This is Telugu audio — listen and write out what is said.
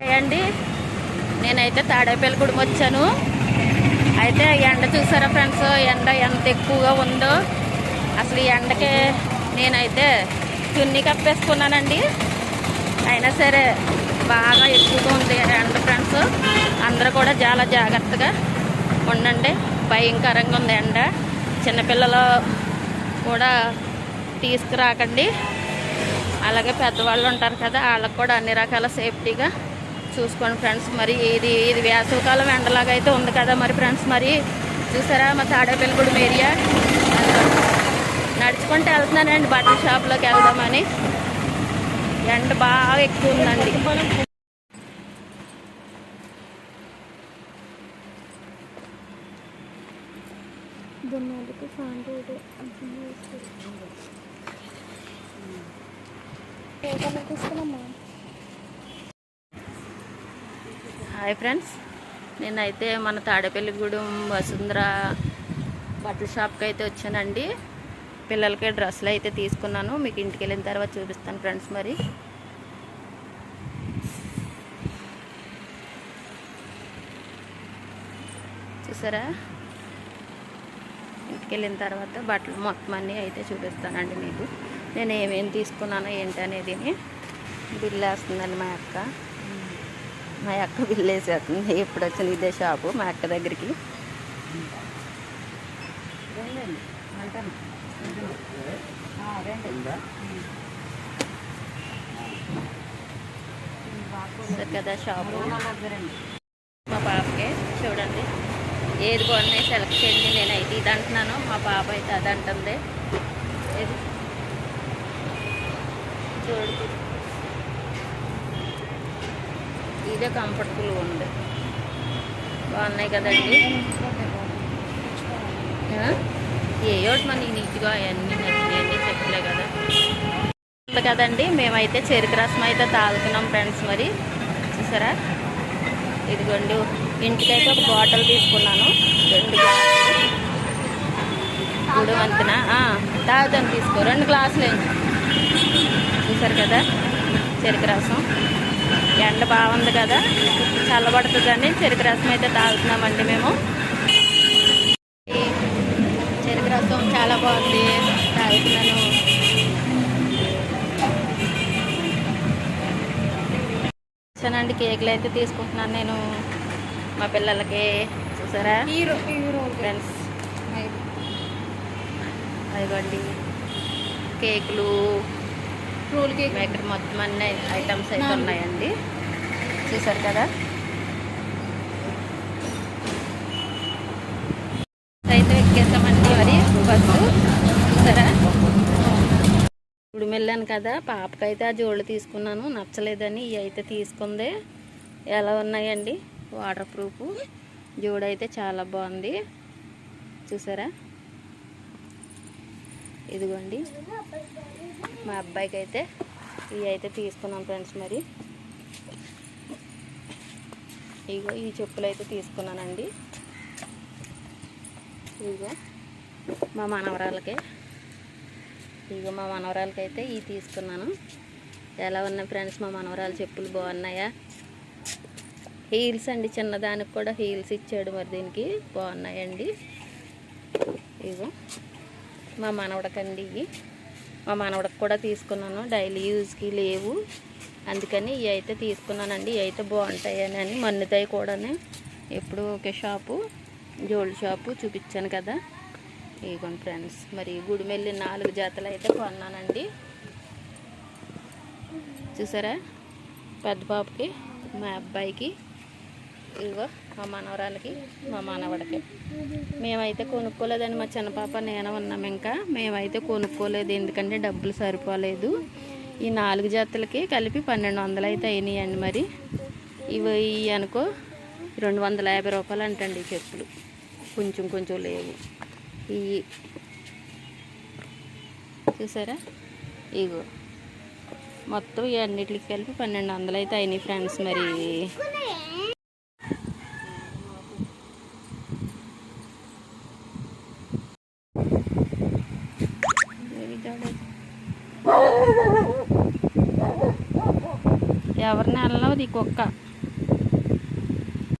అండి. నేనైతే తాడేపల్లిగూడెం వచ్చాను. అయితే ఎండ చూసారా ఫ్రెండ్స్? ఎండ ఎంత ఎక్కువగా ఉందో. అసలు ఈ ఎండకి నేనైతే చున్నీ కప్పేసుకున్నానండి. అయినా సరే బాగా ఎక్కువగా ఉంది ఎండ ఫ్రెండ్స్. అందరూ కూడా చాలా జాగ్రత్తగా ఉండండి. భయంకరంగా ఉంది ఎండ. చిన్నపిల్లలు కూడా తీసుకురాకండి. అలాగే పెద్దవాళ్ళు ఉంటారు కదా వాళ్ళకి కూడా అన్ని రకాల సేఫ్టీగా చూసుకోండి ఫ్రెండ్స్. మరి ఇది ఇది వేసవికాలం ఎండలాగా అయితే ఉంది కదా మరి ఫ్రెండ్స్. మరి చూసారా మా తాడేపల్లిగూడెం ఏరియా? నడుచుకుంటూ వెళ్తున్నానండి బట్టల షాప్లోకి వెళ్దామని. ఎండ బాగా ఎక్కువ ఉందండి. దున్నోళ్ళకి ఫ్యాన్ హాయ్ ఫ్రెండ్స్. నేనైతే మన తాడేపల్లిగూడెం వసుంధర బట్టల షాప్కి అయితే వచ్చానండి. పిల్లలకి డ్రెస్సులు అయితే తీసుకున్నాను. మీకు ఇంటికి వెళ్ళిన తర్వాత చూపిస్తాను ఫ్రెండ్స్ మరి. చూసారా? ఇంటికి వెళ్ళిన తర్వాత బట్టలు మొత్తం అన్నీ అయితే చూపిస్తానండి మీకు. నేను ఏమేమి తీసుకున్నానో ఏంటి అనేది బిల్లు వేస్తుందండి మా అక్క. మా అక్క బిల్లు వేసేస్తుంది ఎప్పుడు వచ్చింది ఇదే షాపు మా అక్క దగ్గరికి. కదా షాపు మా పాపకి చూడండి. ఏది బాగున్నాయి సెలెక్ట్ చేయండి. నేను అయితే ఇది అంటున్నాను. మా పాప అయితే అది అంటుంది. ఇది. చూడు. ఇదే కంఫర్టబుల్గా ఉంది. బాగున్నాయి కదండి? ఆ? ఏ ఒకటి మనకి నీట్గా అవన్నీ నచ్చినాయండి చెప్పలే కదా. కదండి మేమైతే చెరుకు రసం అయితే తాగుతున్నాం ఫ్రెండ్స్ మరి. చూసారా? ఇదిగోండి ఇంటికైతే ఒక బాటిల్ తీసుకున్నాను. రెండు గ్లాసులు. మూడు వంతున. తాగుతాను తీసుకో. రెండు గ్లాసులు చూసారు కదా? చెరుకు రసం. ఎండ బాగుంది కదా చల్లబడుతుందని చెరుకు రసం అయితే తాగుతున్నామండి మేము. చెరుకు రసం చాలా బాగుంది తాగుతున్నాను. వచ్చానండి కేకులు అయితే తీసుకుంటున్నాను నేను మా పిల్లలకి. చూసారా? ఫ్రెండ్స్ అదిగోండి కేకులు. రోల్ కేక్ ఇక్కడ మొత్తం అన్ని ఐటమ్స్ అయితే ఉన్నాయండి. చూసారు కదా? అయితే ఎక్కేసామండి మరి బస్సు. చూసారా? ఇప్పుడు వెళ్ళాను కదా పాపకైతే ఆ జోళ్ళు తీసుకున్నాను. నచ్చలేదని ఇవి అయితే తీసుకుంది. ఎలా ఉన్నాయండి? వాటర్ ప్రూఫ్ జోడైతే చాలా బాగుంది. చూసారా? ఇదిగోండి. మా అబ్బాయికి అయితే ఇవి అయితే తీసుకున్నాం ఫ్రెండ్స్ మరి. ఇగో ఈ చెప్పులు అయితే తీసుకున్నానండి. ఇగో మా మనవరాలకి. ఇగో మా మనవరాలకి అయితే ఇవి తీసుకున్నాను. ఎలా ఉన్నాయి ఫ్రెండ్స్ మా మనవరాలు చెప్పులు బాగున్నాయా? హీల్స్ అండి చిన్నదానికి కూడా హీల్స్ ఇచ్చాడు మరి దీనికి. బాగున్నాయండి. ఇగో మా మనవడకండి ఇవి. మా మనవడకు కూడా తీసుకున్నాను. డైలీ యూజ్కి లేవు. అందుకని ఇవి అయితే తీసుకున్నానండి. ఇవి అయితే బాగుంటాయని అని మన్నుతాయి కూడా ఎప్పుడు ఒకే షాపు జోల్డ్ షాపు చూపించాను కదా. ఇదిగోండి ఫ్రెండ్స్ మరి గుడిమెల్లి నాలుగు జాతలు అయితే కొన్నానండి. చూసారా? పెద్ద పాపకి మా అబ్బాయికి. ఇగో మా మనవరాలకి మా మనవడికి. మేమైతే కొనుక్కోలేదండి మా చిన్న పాప నేను ఉన్నాం ఇంకా. మేమైతే కొనుక్కోలేదు ఎందుకంటే డబ్బులు సరిపోలేదు. ఈ నాలుగు జతలకి కలిపి పన్నెండు వందలు అయితే అయినాయండి మరి. ఇవి ఇవి అనుకో రెండు వందల యాభై రూపాయలు అంటండి ఈ చెప్పులు. కొంచెం కొంచెం లేవు. ఇవి చూసారా? ఇగో మొత్తం ఈ అన్నిటికి కలిపి పన్నెండు వందలు అయితే అయినాయి ఫ్రెండ్స్ మరి. ఎవరిని వెళ్ళవది కుక్క?